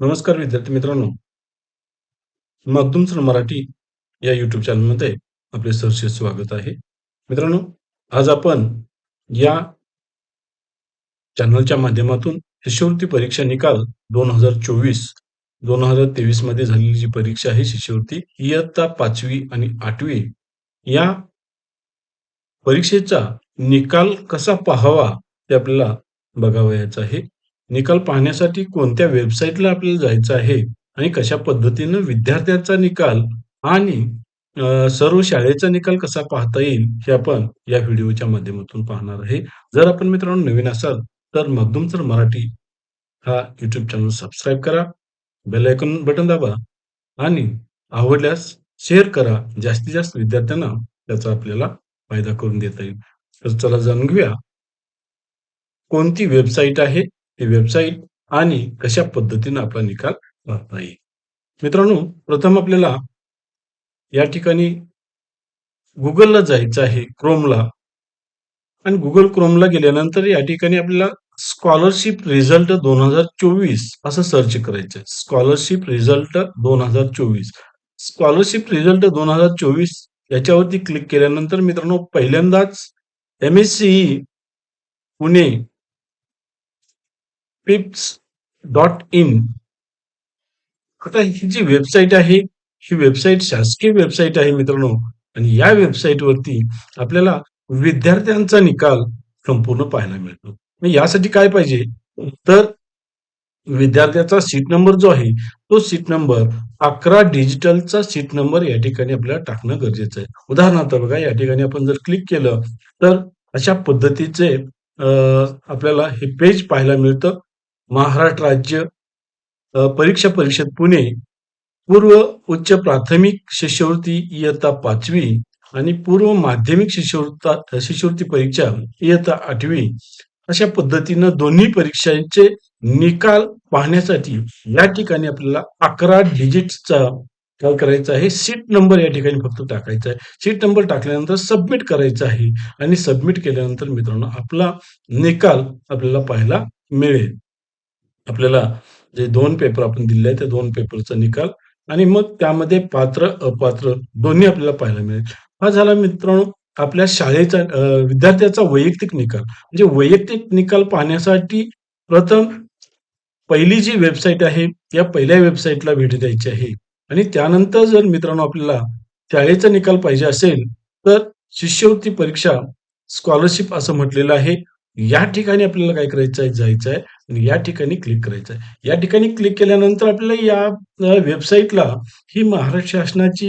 नमस्कार विद्यार्थी मित्रांनो. मखदूम सर मराठी या युट्यूब चॅनलमध्ये आपले सरसे स्वागत आहे. मित्रांनो आज आपण या चॅनलच्या माध्यमातून शिष्यवृत्ती परीक्षा निकाल दोन हजार चोवीस दोन हजार तेवीसमध्ये झालेली जी परीक्षा आहे शिष्यवृत्ती इयत्ता पाचवी आणि आठवी या परीक्षेचा निकाल कसा पाहावा ते आपल्याला बघावयाचा आहे. निकाल पाहण्यासाठी कोणत्या वेबसाईटला आपल्याला जायचं आहे आणि कशा पद्धतीनं विद्यार्थ्यांचा निकाल आणि सर्व शाळेचा निकाल कसा पाहता येईल हे आपण या व्हिडिओच्या माध्यमातून पाहणार आहे. जर आपण मित्रांनो नवीन असाल तर मखदूम तर मराठी हा युट्यूब चॅनल सबस्क्राईब करा बेल आयकॉन बटन दाबा आणि आवडल्यास शेअर करा. जास्तीत जास्त विद्यार्थ्यांना त्याचा आपल्याला फायदा करून देता येईल. तर चला जाणून घेऊया. कोणती वेबसाईट आहे? हे वेबसाईट आणि कशा पद्धतीनं आपला निकाल राहता येईल. मित्रांनो प्रथम आपल्याला या ठिकाणी गुगलला जायचं आहे क्रोमला आणि गुगल क्रोमला गेल्यानंतर या ठिकाणी आपल्याला स्कॉलरशिप रिझल्ट दोन हजार चोवीस असं सर्च करायचं आहे. स्कॉलरशिप रिझल्ट दोन हजार चोवीस. स्कॉलरशिप रिझल्ट दोन हजार चोवीस याच्यावरती क्लिक केल्यानंतर मित्रांनो पहिल्यांदाच M S C E Pune पिप्स dot in आता ही जी वेबसाईट आहे ही वेबसाईट शासकीय वेबसाईट आहे मित्रांनो. आणि या वेबसाईटवरती आपल्याला विद्यार्थ्यांचा निकाल संपूर्ण पाहायला मिळतो. मग यासाठी काय पाहिजे? तर विद्यार्थ्याचा सीट नंबर जो आहे तो सीट नंबर अकरा डिजिटलचा सीट नंबर या ठिकाणी आपल्याला टाकणं गरजेचं आहे. उदाहरणार्थ बघा या ठिकाणी आपण जर क्लिक केलं तर अशा पद्धतीचे आपल्याला हे पेज पाहायला मिळतं. महाराष्ट्र राज्य परीक्षा परिषद पुणे पूर्व उच्च प्राथमिक शिष्यवृत्ती इयत्ता पाचवी आणि पूर्व माध्यमिक शिष्यवृत्ता शिष्यवृत्ती परीक्षा इयत्ता आठवी अशा पद्धतीनं दोन्ही परीक्षांचे निकाल पाहण्यासाठी या ठिकाणी आपल्याला अकरा डिजिटचा काय करायचं आहे. सीट नंबर या ठिकाणी फक्त टाकायचा आहे. सीट नंबर टाकल्यानंतर सबमिट करायचं आहे आणि सबमिट केल्यानंतर मित्रांनो आपला निकाल आपल्याला पाहायला मिळेल. आपल्याला जे दोन पेपर आपण दिले आहेत त्या दोन पेपरचा निकाल आणि मग त्यामध्ये पात्र अपात्र दोन्ही आपल्याला पाहायला मिळेल. हा झाला मित्रांनो आपल्या शाळेचा विद्यार्थ्याचा वैयक्तिक निकाल. म्हणजे वैयक्तिक निकाल पाहण्यासाठी प्रथम पहिली जी वेबसाईट आहे या पहिल्या वेबसाईटला भेट द्यायची आहे. आणि त्यानंतर जर मित्रांनो आपल्याला शाळेचा निकाल पाहिजे असेल तर शिष्यवृत्ती परीक्षा स्कॉलरशिप असं म्हटलेलं आहे. या ठिकाणी आपल्याला काय करायचं आहे जायचं आहे. या ठिकाणी क्लिक करायचं आहे या ठिकाणी क्लिक केल्यानंतर आपल्याला या वेबसाईटला ही महाराष्ट्र शासनाची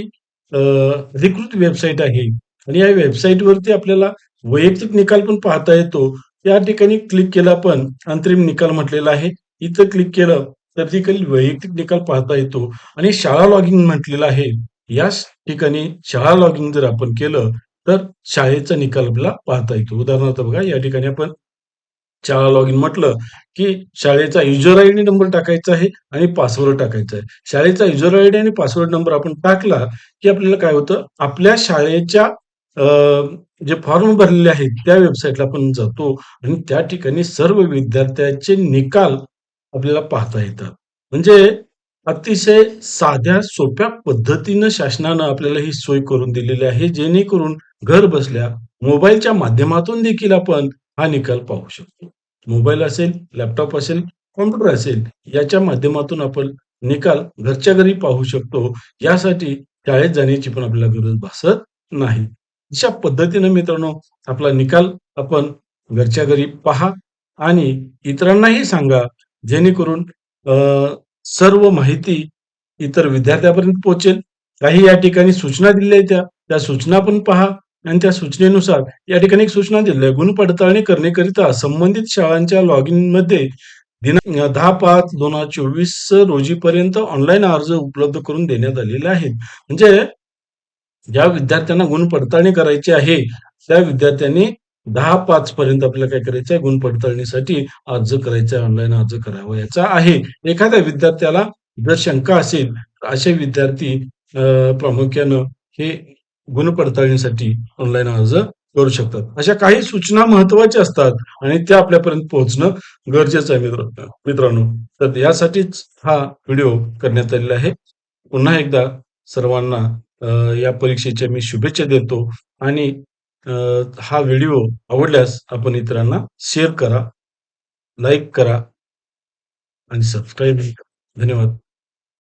अधिकृत वेबसाईट आहे. आणि या वेबसाईटवरती आपल्याला वैयक्तिक निकाल पण पाहता येतो. या ठिकाणी क्लिक केला आपण अंतरिम निकाल म्हटलेला आहे. इथं क्लिक केलं तर ठिकाणी वैयक्तिक निकाल पाहता येतो. आणि शाळा लॉगिंग म्हटलेलं आहे. याच ठिकाणी शाळा लॉगिंग जर आपण केलं तर शाळेचा निकाल आपल्याला पाहता येतो. उदाहरणार्थ बघा या ठिकाणी आपण शाळा लॉग इन म्हटलं की शाळेचा युजर आय डी नंबर टाकायचा आहे आणि पासवर्ड टाकायचा आहे. शाळेचा युजर आय डी आणि पासवर्ड नंबर आपण टाकला की आपल्याला काय होतं? आपल्या शाळेच्या जे फॉर्म भरलेले आहेत त्या वेबसाईटला आपण जातो आणि त्या ठिकाणी सर्व विद्यार्थ्यांचे निकाल आपल्याला पाहता येतात. म्हणजे अतिशय साध्या सोप्या पद्धतीनं शासनानं आपल्याला ही सोय करून दिलेली आहे. जेणेकरून घर बसल्या मोबाईलच्या माध्यमातून देखील आपण हा निकाल पाहू शकतो. मोबाईल असेल लॅपटॉप असेल कॉम्प्युटर असेल याच्या माध्यमातून आपण निकाल घरच्या घरी पाहू शकतो. यासाठी शाळेत जाण्याची पण आपल्याला गरज भासत नाही. अशा पद्धतीनं मित्रांनो आपला निकाल आपण घरच्या घरी पहा आणि इतरांनाही सांगा जेणेकरून सर्व माहिती इतर विद्यार्थ्यापर्यंत पोहोचेल. काही या ठिकाणी सूचना दिल्या आहेत त्या त्या सूचना पण पहा. आणि त्या सूचनेनुसार या ठिकाणी एक सूचना दिली. गुण पडताळणी करण्याकरिता संबंधित शाळांच्या लॉग इनमध्ये दिनांक दहा पाच दोन हजार चोवीस रोजीपर्यंत ऑनलाईन अर्ज उपलब्ध करून देण्यात आलेले आहेत. म्हणजे ज्या विद्यार्थ्यांना गुण पडताळणी करायची आहे त्या विद्यार्थ्यांनी दहा पाच पर्यंत आपल्याला काय करायचं आहे? गुण पडताळणीसाठी अर्ज करायचा ऑनलाईन अर्ज करावयाचा आहे. एखाद्या विद्यार्थ्याला जर शंका असेल तर असे विद्यार्थी प्रामुख्यानं हे गुण पडताळणीसाठी ऑनलाईन अर्ज करू शकतात. अशा काही सूचना महत्त्वाच्या असतात आणि त्या आपल्यापर्यंत पोहोचणं गरजेचं आहे मित्र मित्रांनो. तर यासाठीच हा व्हिडिओ करण्यात आलेला आहे. पुन्हा एकदा सर्वांना या परीक्षेच्या मी शुभेच्छा देतो आणि हा व्हिडिओ आवडल्यास आपण इतरांना शेअर करा, लाईक करा आणि सबस्क्राईब धन्यवाद.